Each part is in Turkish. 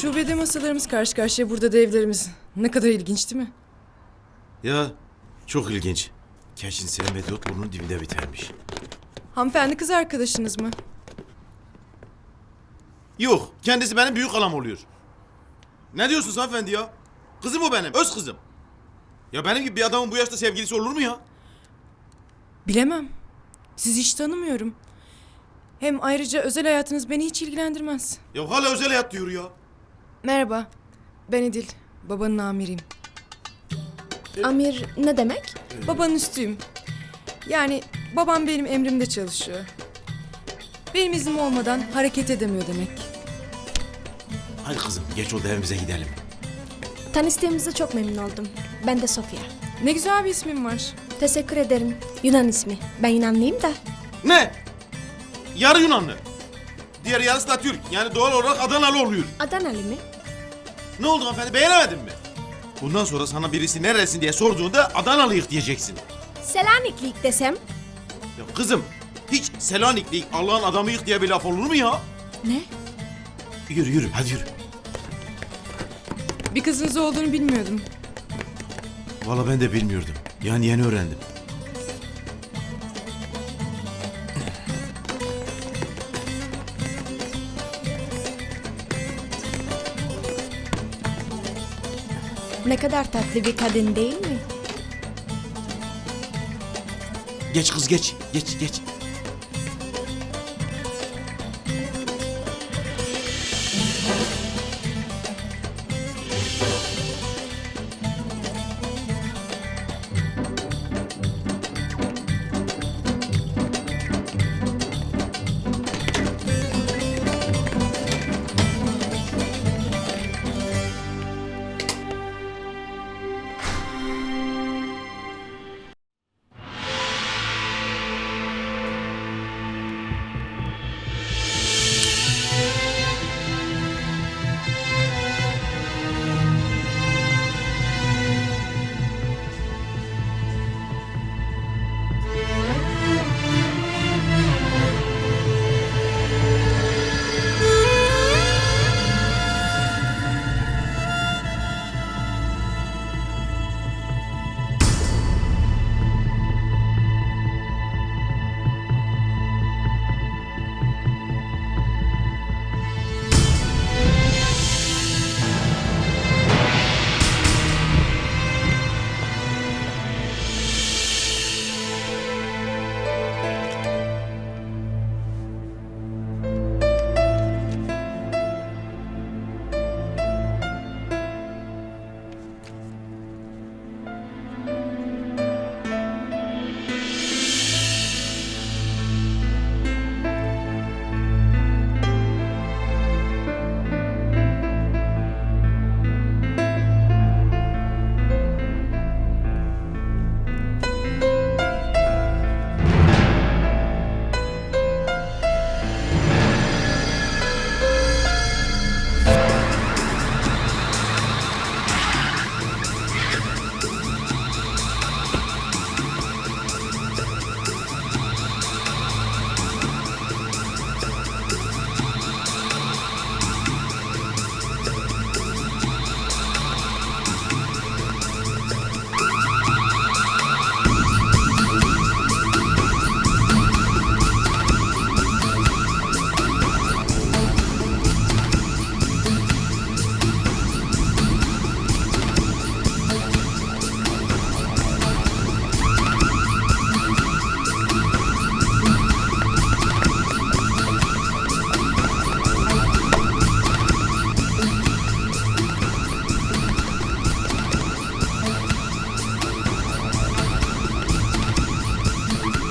Şubede masalarımız karşı karşıya burada da evlerimiz. Ne kadar ilginç değil mi? Ya çok ilginç. Keşin sevmediği ot burnun dibinde bitermiş. Hanımefendi kız arkadaşınız mı? Yok kendisi benim büyük halam oluyor. Ne diyorsun hanımefendi ya? Kızım o benim öz kızım. Ya benim gibi bir adamın bu yaşta sevgilisi olur mu ya? Bilemem. Sizi hiç tanımıyorum. Hem ayrıca özel hayatınız beni hiç ilgilendirmez. Ya hala özel hayat diyor ya. Merhaba. Ben Edil. Babanın amiriyim. Amir ne demek? Babanın üstüyüm. Yani babam benim emrimde çalışıyor. Benim iznim olmadan hareket edemiyor demek. Hadi kızım geç oldu evimize gidelim. Tanıştığımıza çok memnun oldum. Ben de Sofia. Ne güzel bir ismin var. Teşekkür ederim. Yunan ismi. Ben Yunanlıyım da. Ne? Yarı Yunanlı. Diğer yarısı da Türk. Yani doğal olarak Adanalı oluyor. Adanalı mı? Ne oldu hanımefendi beğenemedin mi? Bundan sonra sana birisi neresin diye sorduğunda Adanalıyık diyeceksin. Selaniklik desem. Ya kızım hiç Selanikli Allah'ın adamıyık diye bir laf olur mu ya? Ne? Yürü yürü hadi yürü. Bir kızınız olduğunu bilmiyordum. Valla ben de bilmiyordum. Yani yeni öğrendim. Ne kadar tatlı bir kadın değil mi? Geç kız geç. Geç geç.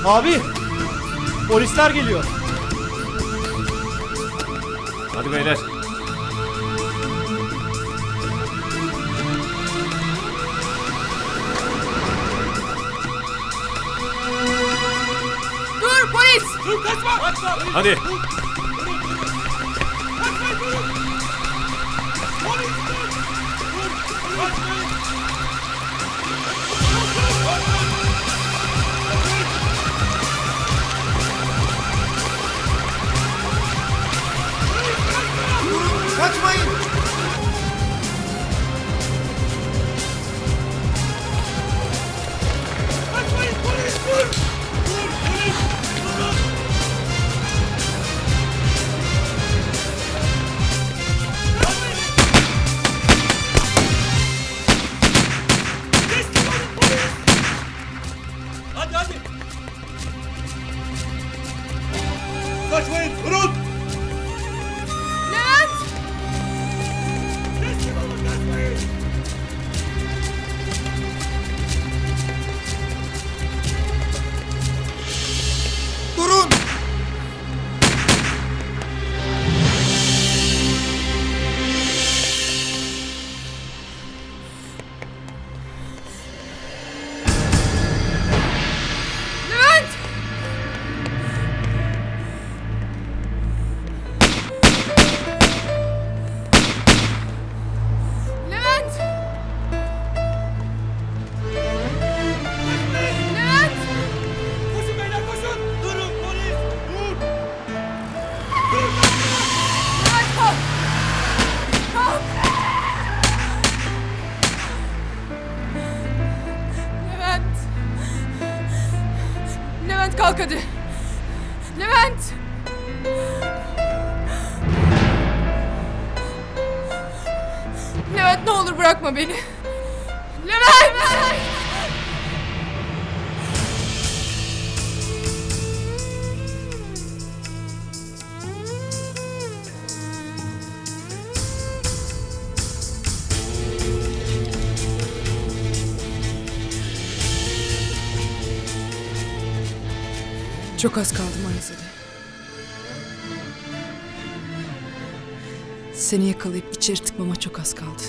Abi! Polisler geliyor. Hadi beyler. Dur polis! Hadi. Hadi. Levent! Levent ne olur bırakma beni. Levent! Çok az kaldı Manizade. Seni yakalayıp içeri tıkmama çok az kaldı.